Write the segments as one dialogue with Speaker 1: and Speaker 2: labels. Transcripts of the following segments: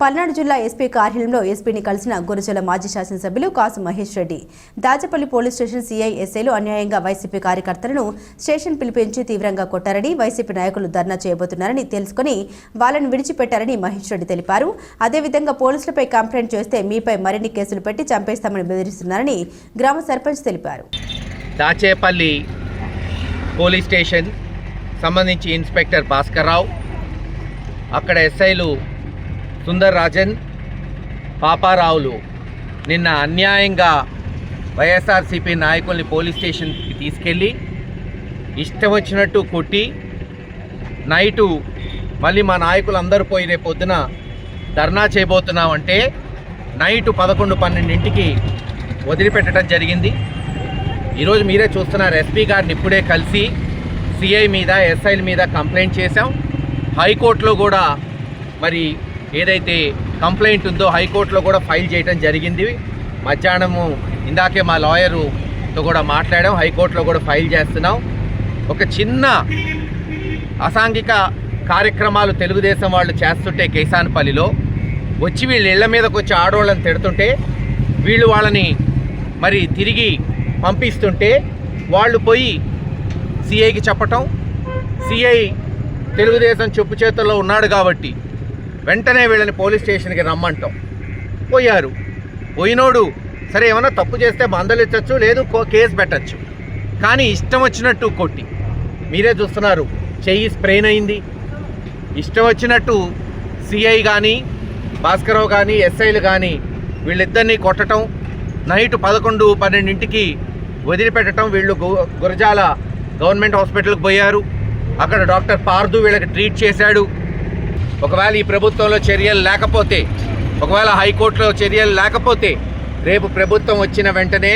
Speaker 1: పల్నాడు జిల్లా ఎస్పీ కార్యాలయంలో ఎస్పీని కలిసిన గురజల మాజీ శాసనసభ్యులు Kasu Mahesh Reddy. Dachepalli police station CI ఎస్ఐలు అన్యాయంగా వైసీపీ కార్యకర్తలను స్టేషన్ పిలిపించి తీవ్రంగా కొట్టారని వైసీపీ నాయకులు ధర్నా చేయబోతున్నారని తెలుసుకుని వాళ్ళని విడిచిపెట్టారని మహేష్ రెడ్డి తెలిపారు. అదేవిధంగా పోలీసులపై కంప్లైంట్ చేస్తే మీపై మరిన్ని కేసులు పెట్టి చంపేస్తామని బెదిరిస్తున్నారని గ్రామ సర్పంచ్ తెలిపారు.
Speaker 2: దాచేపల్లి పోలీస్ స్టేషన్ సంబంధించి ఇన్స్పెక్టర్ భాస్కర్ రావు అక్కడ ఎస్ఐలు సుందర్ రాజన్ పాపారావులు నిన్న అన్యాయంగా వైఎస్ఆర్సీపీ నాయకుల్ని పోలీస్ స్టేషన్కి తీసుకెళ్ళి ఇష్టం వచ్చినట్టు కొట్టి నైటు మళ్ళీ మా నాయకులు అందరూ పోయి రేపు పొద్దున ధర్నా చేయబోతున్నామంటే నైటు పదకొండు పన్నెండింటికి వదిలిపెట్టడం జరిగింది. ఈరోజు మీరే చూస్తున్నారు ఎస్పీ గారిని ఇప్పుడే కలిసి సిఐ మీద ఎస్ఐల మీద కంప్లైంట్ చేశాం. హైకోర్టులో కూడా మరి ఏదైతే కంప్లైంట్ ఉందో హైకోర్టులో కూడా ఫైల్ చేయడం జరిగింది. మధ్యాహ్నము ఇందాకే మా లాయరుతో కూడా మాట్లాడాం. హైకోర్టులో కూడా ఫైల్ చేస్తున్నాం. ఒక చిన్న అసాంఘిక కార్యక్రమాలు తెలుగుదేశం వాళ్ళు చేస్తుంటే కేసానపల్లిలో వచ్చి వీళ్ళ ఇళ్ళ మీదకి వచ్చి ఆడవాళ్ళని తిడుతుంటే వీళ్ళు వాళ్ళని మరి తిరిగి పంపిస్తుంటే వాళ్ళు పోయి సిఐకి చెప్పటం. సిఐ తెలుగుదేశం చెప్పు చేతుల్లో ఉన్నాడు కాబట్టి వెంటనే వీళ్ళని పోలీస్ స్టేషన్కి రమ్మంటాం. పోయారు. పోయినోడు సరే ఏమైనా తప్పు చేస్తే మందలిచ్చచ్చు లేదు కో- కేసు పెట్టచ్చు. కానీ ఇష్టం వచ్చినట్టు కొట్టి. మీరే చూస్తున్నారు చెయ్యి స్ప్రెయిన్ అయింది. ఇష్టం వచ్చినట్టు సిఐ కానీ భాస్కరరావు కానీ ఎస్ఐలు కానీ వీళ్ళిద్దరినీ కొట్టడం నైట్ పదకొండు పన్నెండింటికి వదిలిపెట్టడం వీళ్ళు గు- గురజాల గవర్నమెంట్ హాస్పిటల్కి పోయారు. అక్కడ డాక్టర్ పార్దు వీళ్ళకి ట్రీట్ చేశాడు. ఒకవేళ ఈ ప్రభుత్వంలో చర్యలు లేకపోతే ఒకవేళ హైకోర్టులో చర్యలు లేకపోతే రేపు ప్రభుత్వం వచ్చిన వెంటనే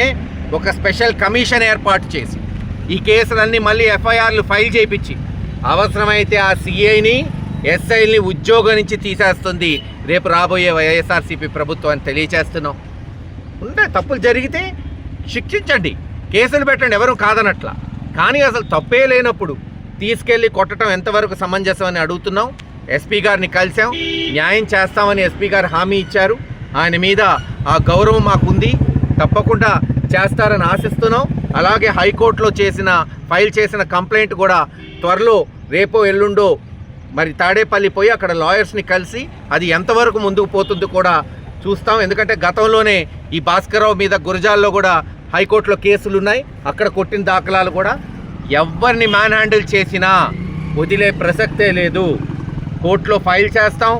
Speaker 2: ఒక స్పెషల్ కమిషన్ ఏర్పాటు చేసి ఈ కేసులన్నీ మళ్ళీ ఎఫ్ఐఆర్లు ఫైల్ చేయించి అవసరమైతే ఆ సిఐని ఎస్ఐని ఉద్యోగం నుంచి తీసేస్తుంది రేపు రాబోయే వైఎస్ఆర్సీపీ ప్రభుత్వం అని తెలియచేస్తున్నాం. ఉంటే తప్పులు జరిగితే శిక్షించండి కేసులు పెట్టండి ఎవరు కాదనట్లా. కానీ అసలు తప్పే లేనప్పుడు తీసుకెళ్ళి కొట్టడం ఎంతవరకు సమంజసం అని అడుగుతున్నాం. ఎస్పీ గారిని కలిసాం న్యాయం చేస్తామని ఎస్పీ గారు హామీ ఇచ్చారు. ఆయన మీద ఆ గౌరవం మాకుంది. తప్పకుండా చేస్తారని ఆశిస్తున్నాం. అలాగే హైకోర్టులో చేసిన ఫైల్ చేసిన కంప్లైంట్ కూడా త్వరలో రేపో ఎల్లుండో మరి తాడేపల్లి పోయి అక్కడ లాయర్స్ని కలిసి అది ఎంతవరకు ముందుకు పోతుంది కూడా చూస్తాం. ఎందుకంటే గతంలోనే ఈ భాస్కరరావు మీద గురజాల్లో కూడా హైకోర్టులో కేసులు ఉన్నాయి. అక్కడ కొట్టిన దాఖలాలు కూడా ఎవరిని మ్యాన్ హ్యాండిల్ చేసినా వదిలే ప్రసక్తే లేదు. కోర్టులో ఫైల్ చేస్తాం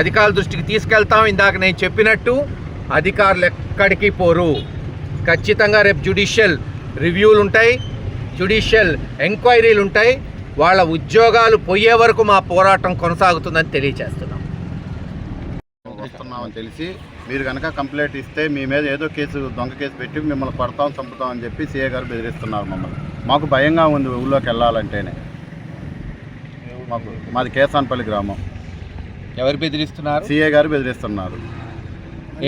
Speaker 2: అధికారుల దృష్టికి తీసుకెళ్తాం ఇందాక నేను చెప్పినట్టు అధికారులు ఎక్కడికి పోరు. ఖచ్చితంగా రేపు జ్యుడిషియల్ రివ్యూలు ఉంటాయి జ్యుడిషియల్ ఎంక్వైరీలు ఉంటాయి. వాళ్ళ ఉద్యోగాలు పోయే వరకు మా పోరాటం కొనసాగుతుందని తెలియజేస్తున్నాం.
Speaker 3: ఇస్తున్నామని తెలిసి మీరు కనుక కంప్లైంట్ ఇస్తే మీ మీద ఏదో కేసు దొంగ కేసు పెట్టి మిమ్మల్ని పడతాం చంపుతాం అని చెప్పి సీఏ గారు బెదిరిస్తున్నారు మమ్మల్ని. మాకు భయంగా ఉంది ఊళ్ళోకి వెళ్ళాలంటేనే. మాకు మాది కేసాన్పల్లి గ్రామం.
Speaker 2: ఎవరు బెదిరిస్తున్నారు?
Speaker 3: సీఏ గారు బెదిరిస్తున్నారు.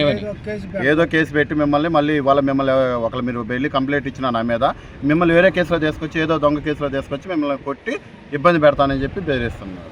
Speaker 2: ఏమని?
Speaker 3: ఏదో కేసు పెట్టి మిమ్మల్ని మళ్ళీ వాళ్ళ మిమ్మల్ని ఒకళ్ళు మీరు వెళ్ళి కంప్లైంట్ ఇచ్చిన నా మీద మిమ్మల్ని వేరే కేసులో తీసుకొచ్చి ఏదో దొంగ కేసులో తీసుకొచ్చి మిమ్మల్ని కొట్టి ఇబ్బంది పెడతానని చెప్పి బెదిరిస్తున్నారు.